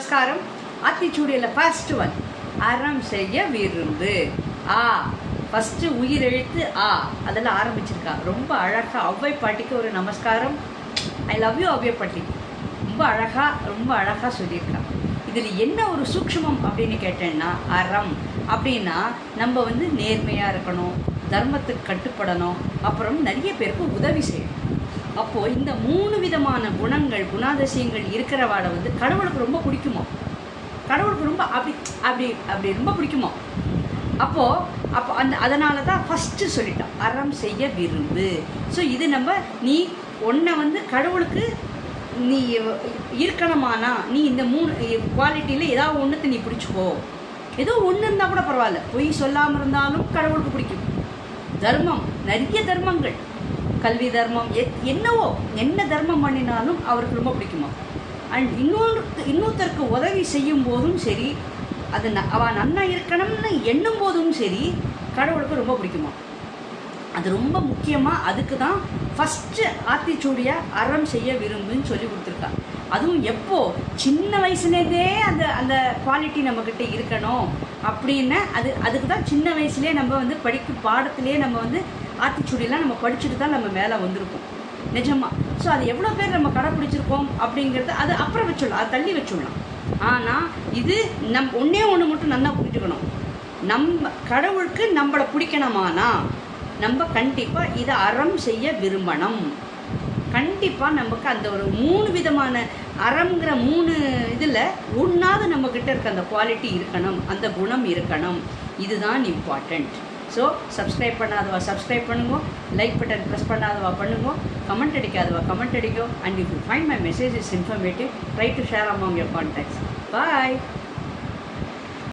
நமஸ்காரம். ஆத்திச்சூடியில் first one அறம் செய்ய விருந்து. ஆ. ஃபஸ்ட்டு உயிரெழுத்து ஆ. அதில் ஆரம்பிச்சிருக்கா. ரொம்ப அழகாக ஒவ்வை பாட்டிக்கு ஒரு நமஸ்காரம். ஐ லவ் யூ ஒவ்வை பாட்டி. ரொம்ப அழகாக ரொம்ப அழகாக சொல்லியிருக்கா. இதில் என்ன ஒரு சூக்ஷ்மம் அப்படின்னு கேட்டேன்னா அறம். அப்படின்னா நம்ம வந்து நேர்மையாக இருக்கணும் தர்மத்துக்கு கட்டுப்படணும். அப்புறம் நிறைய பேருக்கு உதவி செய்யணும். அப்போது இந்த மூணு விதமான குணங்கள் குணாதிசயங்கள் இருக்கிறவாட வந்து கடவுளுக்கு ரொம்ப பிடிக்குமோ? கடவுளுக்கு ரொம்ப அப்படி அப்படி அப்படி ரொம்ப பிடிக்குமோ? அப்போது அப்போ அந்த அதனால தான் ஃபஸ்ட்டு சொல்லிட்டோம் அறம் செய்ய விரும்பு ஸோ இது நம்ம நீ ஒன்றை வந்து கடவுளுக்கு நீ இருக்கணுமானா நீ இந்த மூணு குவாலிட்டியில் ஏதாவது ஒன்றுத்தை நீ பிடிச்சிக்கோ. ஏதோ ஒன்று இருந்தால் கூட பரவாயில்ல. பொய் சொல்லாமல் இருந்தாலும் கடவுளுக்கு பிடிக்கும். தர்மம் நிறைய தர்மங்கள். கல்வி தர்மம் எத் என்னவோ என்ன தர்மம் பண்ணினாலும் அவருக்கு ரொம்ப பிடிக்குமா? அண்ட் இன்னொரு இன்னொருத்தருக்கு உதவி செய்யும் போதும் சரி அது ந அவன் நன்னா இருக்கணும்னு எண்ணும் போதும் சரி கடவுளுக்கு ரொம்ப பிடிக்குமா? அது ரொம்ப முக்கியமாக அதுக்கு தான் ஃபஸ்ட்டு ஆத்திச்சூடியாக அறம் செய்ய விரும்புன்னு சொல்லி கொடுத்துருக்கா. அதுவும் எப்போ சின்ன வயசுலேருந்தே அந்த அந்த குவாலிட்டி நம்மக்கிட்ட இருக்கணும் அப்படின்னு அது அதுக்கு தான் சின்ன வயசுலேயே நம்ம வந்து படிக்கும் பாடத்திலே நம்ம வந்து ஆத்திச்சூடியெல்லாம் நம்ம படிச்சுட்டு தான் நம்ம மேலே வந்திருக்கோம். நிஜமா. ஸோ அது எவ்வளோ பேர் நம்ம கடைப்பிடிச்சிருக்கோம் அப்படிங்கிறது அது அப்புறம் வச்சுடலாம் அது தள்ளி வச்சுடலாம் ஆனால் இது நம் ஒன்றே ஒன்று மட்டும் நல்லா புரிஞ்சுக்கணும். நம்ம கடவுளுக்கு நம்மளை பிடிக்கணுமானா நம்ம கண்டிப்பாக இதை அறம் செய்ய விரும்பணும். கண்டிப்பாக நமக்கு அந்த ஒரு மூணு விதமான அறம்ங்கிற மூணு இதில் ஒன்றாவது நம்மக்கிட்ட இருக்க அந்த குவாலிட்டி இருக்கணும். அந்த குணம் இருக்கணும். இதுதான் இம்பார்ட்டண்ட் ஸோ சப்ஸ்கிரைப் பண்ணாதவா? சப்ஸ்கிரைப் பண்ணுங்க. லைக் பட்டன் ப்ரெஸ் பண்ணாதவா? பண்ணுங்க. கமெண்ட் அடிக்காதவா? Comment அடிக்கோ. And you find my message is informative try to share among your contacts bye